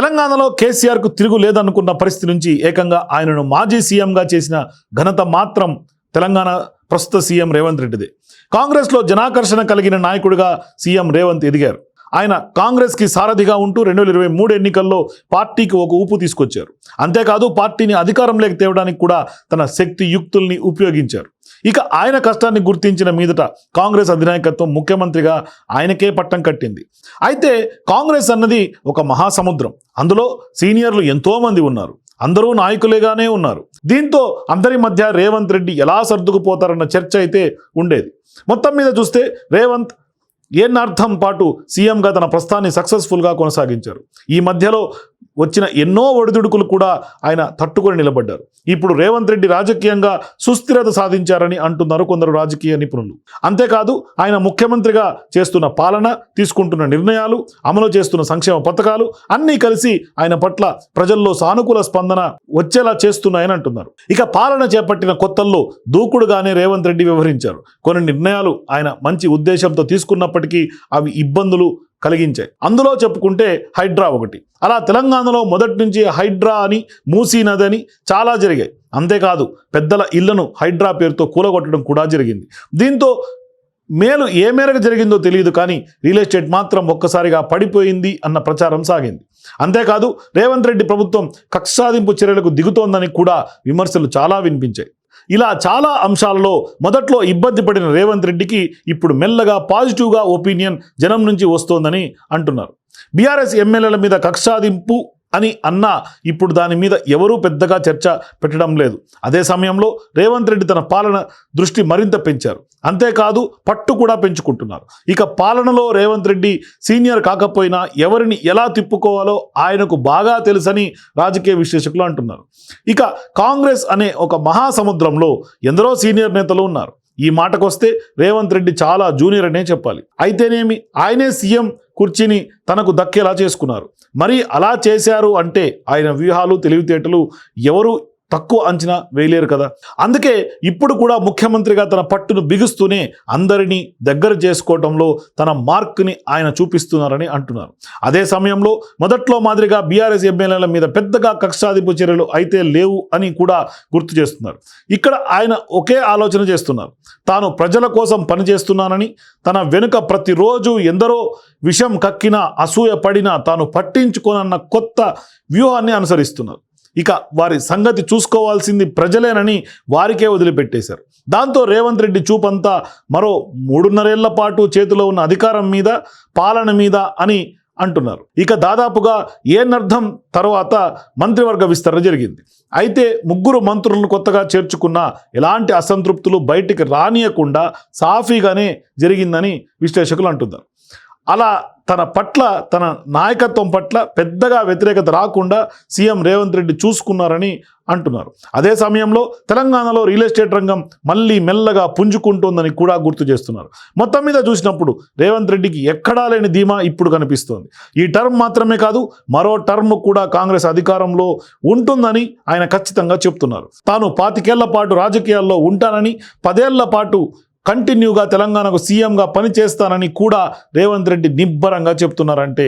తెలంగాణలో కేసీఆర్కు తిరుగు లేదనుకున్న పరిస్థితి నుంచి ఏకంగా ఆయనను మాజీ సీఎంగా చేసిన ఘనత మాత్రం తెలంగాణ ప్రస్తుత సీఎం రేవంత్ రెడ్డిదే. కాంగ్రెస్లో జనాకర్షణ కలిగిన నాయకుడిగా సీఎం రేవంత్ ఎదిగారు. ఆయన కాంగ్రెస్కి సారథిగా ఉంటూ రెండు వేల ఇరవై మూడు ఎన్నికల్లో పార్టీకి ఒక ఊపు తీసుకొచ్చారు. అంతేకాదు పార్టీని అధికారంలోకి తేవడానికి కూడా తన శక్తి యుక్తుల్ని ఉపయోగించారు. ఇక ఆయన కష్టాన్ని గుర్తించిన మీదట కాంగ్రెస్ అధినాయకత్వం ముఖ్యమంత్రిగా ఆయనకే పట్టం కట్టింది. అయితే కాంగ్రెస్ అన్నది ఒక మహాసముద్రం. అందులో సీనియర్లు ఎంతోమంది ఉన్నారు. అందరూ నాయకులేగానే ఉన్నారు. దీంతో అందరి మధ్య రేవంత్ రెడ్డి ఎలా సర్దుకుపోతారన్న చర్చ అయితే ఉండేది. మొత్తం మీద చూస్తే రేవంత్ ఏనార్థం పాటు సీఎంగా తన ప్రస్థాన్ని సక్సెస్ఫుల్గా కొనసాగించారు. ఈ మధ్యలో వచ్చిన ఎన్నో ఒడిదుడుకులు కూడా ఆయన తట్టుకొని నిలబడ్డారు. ఇప్పుడు రేవంత్ రెడ్డి రాజకీయంగా సుస్థిరత సాధించారని అంటున్నారు కొందరు రాజకీయ నిపుణులు. అంతేకాదు ఆయన ముఖ్యమంత్రిగా చేస్తున్న పాలన తీసుకుంటున్న నిర్ణయాలు అమలు చేస్తున్న సంక్షేమ పథకాలు అన్నీ కలిసి ఆయన పట్ల ప్రజల్లో సానుకూల స్పందన వచ్చేలా చేస్తున్నాయని అంటున్నారు. ఇక పాలన చేపట్టిన కొత్తల్లో దూకుడుగానే రేవంత్ రెడ్డి వ్యవహరించారు. కొన్ని నిర్ణయాలు ఆయన మంచి ఉద్దేశంతో తీసుకున్నప్పటికీ అవి ఇబ్బందులు కలిగించాయి. అందులో చెప్పుకుంటే హైడ్రా ఒకటి. అలా తెలంగాణలో మొదటి నుంచి హైడ్రా అని మూసీ నది అని చాలా జరిగాయి. అంతేకాదు పెద్దల ఇళ్ళను హైడ్రా పేరుతో కూలగొట్టడం కూడా జరిగింది. దీంతో మేలు ఏ మేరకు జరిగిందో తెలియదు కానీ రియల్ ఎస్టేట్ మాత్రం ఒక్కసారిగా పడిపోయింది అన్న ప్రచారం సాగింది. అంతేకాదు రేవంత్ రెడ్డి ప్రభుత్వం కక్షాదింపు చర్యలకు దిగుతోందని కూడా విమర్శలు చాలా వినిపించాయి. ఇలా చాలా అంశాలలో మొదట్లో ఇబ్బంది పడిన రేవంత్ రెడ్డికి ఇప్పుడు మెల్లగా పాజిటివ్గా ఒపీనియన్ జనం నుంచి వస్తోందని అంటున్నారు. బీఆర్ఎస్ ఎమ్మెల్యేల మీద కక్షాదింపు అని అన్నా ఇప్పుడు దాని మీద ఎవరూ పెద్దగా చర్చ పెట్టడం లేదు. అదే సమయంలో రేవంత్ రెడ్డి తన పాలన దృష్టి మరింత పెంచారు. అంతేకాదు పట్టు కూడా పెంచుకుంటున్నారు. ఇక పాలనలో రేవంత్ రెడ్డి సీనియర్ కాకపోయినా ఎవరిని ఎలా తిప్పుకోవాలో ఆయనకు బాగా తెలుసని రాజకీయ విశ్లేషకులు అంటున్నారు. ఇక కాంగ్రెస్ అనే ఒక మహాసముద్రంలో ఎందరో సీనియర్ నేతలు ఉన్నారు. ఈ మాటకొస్తే రేవంత్ రెడ్డి చాలా జూనియర్ అనే చెప్పాలి. అయితేనేమి? ఆయనే సీఎం కుర్చీని తనకు దక్కేలా చేసుకున్నారు. మరి అలా చేశారు అంటే ఆయన వ్యూహాలు తెలివితేటలు ఎవరు తక్కువ అంచనా వేయలేరు కదా. అందుకే ఇప్పుడు కూడా ముఖ్యమంత్రిగా తన పట్టును బిగుస్తూనే అందరినీ దగ్గర చేసుకోవడంలో తన మార్క్ని ఆయన చూపిస్తున్నారని అంటున్నారు. అదే సమయంలో మొదట్లో మాదిరిగా బీఆర్ఎస్ ఎమ్మెల్యేల మీద పెద్దగా కక్షాదింపు చర్యలు అయితే లేవు అని కూడా గుర్తు చేస్తున్నారు. ఇక్కడ ఆయన ఒకే ఆలోచన చేస్తున్నారు. తాను ప్రజల కోసం పనిచేస్తున్నానని తన వెనుక ప్రతిరోజు ఎందరో విషం కక్కినా అసూయ పడినా తాను పట్టించుకోనన్న కొత్త వ్యూహాన్ని అనుసరిస్తున్నారు. ఇక వారి సంగతి చూసుకోవాల్సింది ప్రజలేనని వారికే వదిలిపెట్టేశారు. దాంతో రేవంత్ రెడ్డి చూపంతా మరో మూడున్నరేళ్ళ పాటు చేతిలో ఉన్న అధికారం మీద పాలన మీద అని అంటున్నారు. ఇక దాదాపుగా ఏనర్థం తర్వాత మంత్రివర్గ విస్తరణ జరిగింది. అయితే ముగ్గురు మంత్రులను కొత్తగా చేర్చుకున్న ఎలాంటి అసంతృప్తులు బయటికి రానియకుండా సాఫీగానే జరిగిందని విశ్లేషకులు అంటున్నారు. అలా తన పట్ల తన నాయకత్వం పట్ల పెద్దగా వ్యతిరేకత రాకుండా సీఎం రేవంత్ రెడ్డి చూసుకున్నారని అంటున్నారు. అదే సమయంలో తెలంగాణలో రియల్ ఎస్టేట్ రంగం మళ్ళీ మెల్లగా పుంజుకుంటోందని కూడా గుర్తు చేస్తున్నారు. మొత్తం మీద చూసినప్పుడు రేవంత్ రెడ్డికి ఎక్కడా లేని ధీమా ఇప్పుడు కనిపిస్తోంది. ఈ టర్మ్ మాత్రమే కాదు మరో టర్మ్ కూడా కాంగ్రెస్ అధికారంలో ఉంటుందని ఆయన ఖచ్చితంగా చెప్తున్నారు. తాను పాతికేళ్ళ పాటు రాజకీయాల్లో ఉంటానని పదేళ్ళ పాటు కంటిన్యూగా తెలంగాణకు సీఎంగా పనిచేస్తానని కూడా రేవంత్ రెడ్డి నిబ్బరంగా చెప్తున్నారంటే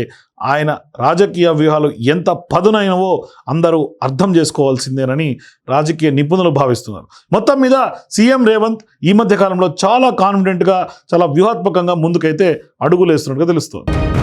ఆయన రాజకీయ వ్యూహాలు ఎంత పదునైనవో అందరూ అర్థం చేసుకోవాల్సిందేనని రాజకీయ నిపుణులు భావిస్తున్నారు. మొత్తం మీద సీఎం రేవంత్ ఈ మధ్య కాలంలో చాలా కాన్ఫిడెంట్గా చాలా వ్యూహాత్మకంగా ముందుకైతే అడుగులేస్తున్నట్టుగా తెలుస్తుంది.